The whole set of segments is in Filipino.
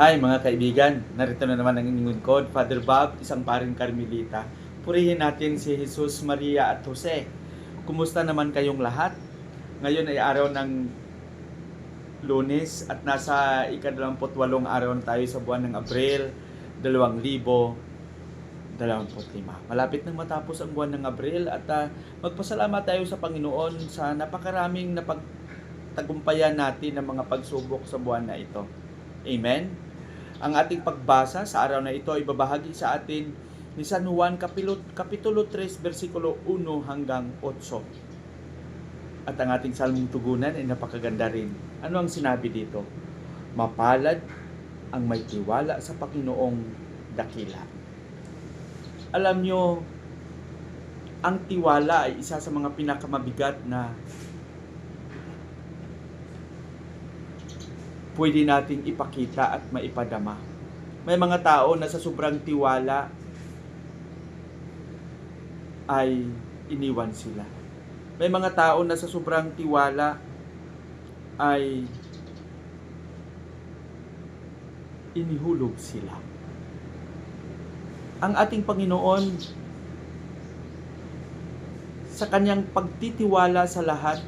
Hi mga kaibigan, narito na naman ang inyong lingkod, Father Bob, isang paring Carmelita. Purihin natin si Jesus, Maria at Jose. Kumusta naman kayong lahat? Ngayon ay araw ng lunes at nasa ika-28 araw na tayo sa buwan ng Abril 2025. Malapit nang matapos ang buwan ng Abril at ah, magpasalamat tayo sa Panginoon sa napakaraming napagtagumpayan natin ng mga pagsubok sa buwan na ito. Amen. Ang ating pagbasa sa araw na ito ay babahagi sa atin ni San Juan Kapitulo, Kapitulo 3, versikulo 1 hanggang 8. At ang ating salmong tugunan ay napakaganda rin. Ano ang sinabi dito? Mapalad ang may tiwala sa Panginoong dakila. Alam nyo, ang tiwala ay isa sa mga pinakamabigat na pwede nating ipakita at maipadama. May mga tao na sa sobrang tiwala ay iniwan sila. May mga tao na sa sobrang tiwala ay inihulog sila. Ang ating Panginoon sa kanyang pagtitiwala sa lahat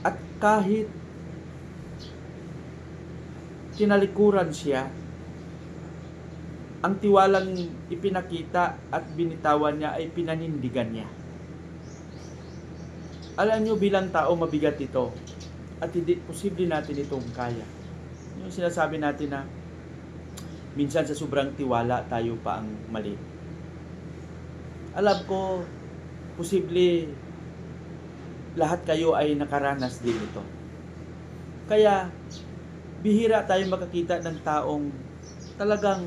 at kahit tinalikuran siya, ang tiwalang ipinakita at binitawan niya ay pinanindigan niya. Alam niyo bilang tao mabigat ito at hindi posible natin itong kaya. Yung sinasabi natin na minsan sa sobrang tiwala tayo pa ang mali. Alam ko, posible lahat kayo ay nakaranas din ito. Kaya, bihira tayo makakita ng taong talagang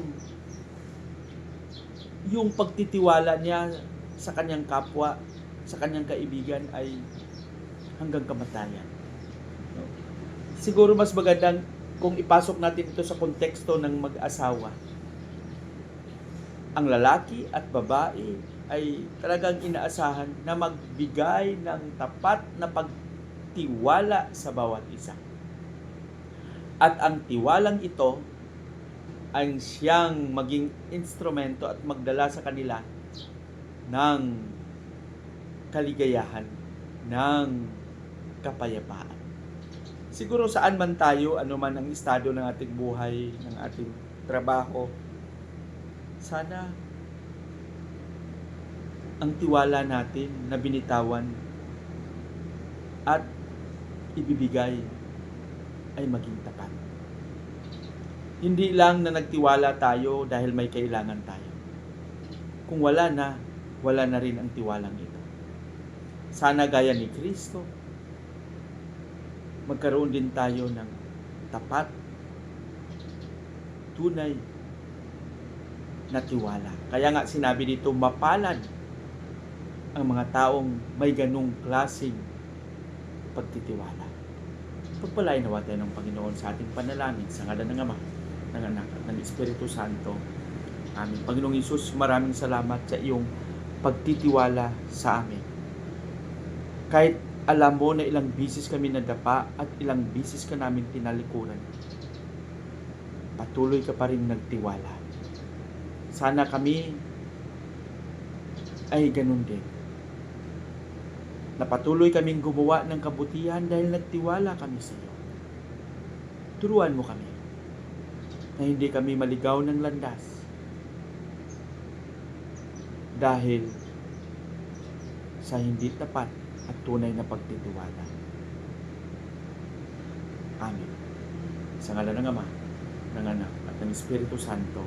yung pagtitiwala niya sa kanyang kapwa, sa kanyang kaibigan ay hanggang kamatayan. No? Siguro mas magandang kung ipasok natin ito sa konteksto ng mag-asawa. Ang lalaki at babae ay talagang inaasahan na magbigay ng tapat na pagtiwala sa bawat isa. At ang tiwalang ito ang siyang maging instrumento at magdala sa kanila ng kaligayahan, ng kapayapaan. Siguro saan man tayo, ano man ang estado ng ating buhay, ng ating trabaho, sana ang tiwala natin na binitawan at ibibigay ay maging tapat. Hindi lang na nagtiwala tayo dahil may kailangan tayo. Kung wala na, wala na rin ang tiwalang ito. Sana gaya ni Kristo, magkaroon din tayo ng tapat, tunay na tiwala. Kaya nga sinabi dito, mapalad ang mga taong may ganong klaseng pagtitiwala. Pagpalain nawa tayo ng Panginoon sa ating panalangin sa ngalan ng Ama, ng Anak at ng Espiritu Santo. Amin. Panginoong Isus, maraming salamat sa iyong pagtitiwala sa amin. Kahit alam mo na ilang bisis kami nadapa at ilang bisis ka namin tinalikuran, patuloy ka pa rin nagtiwala. Sana kami ay ganun din. Na patuloy kaming gumawa ng kabutihan dahil nagtiwala kami sa iyo. Turuan mo kami na hindi kami maligaw ng landas dahil sa hindi tapat at tunay na pagtitiwala. Amen. Sa ngalan ng Ama, ng Anak, at ng Espiritu Santo.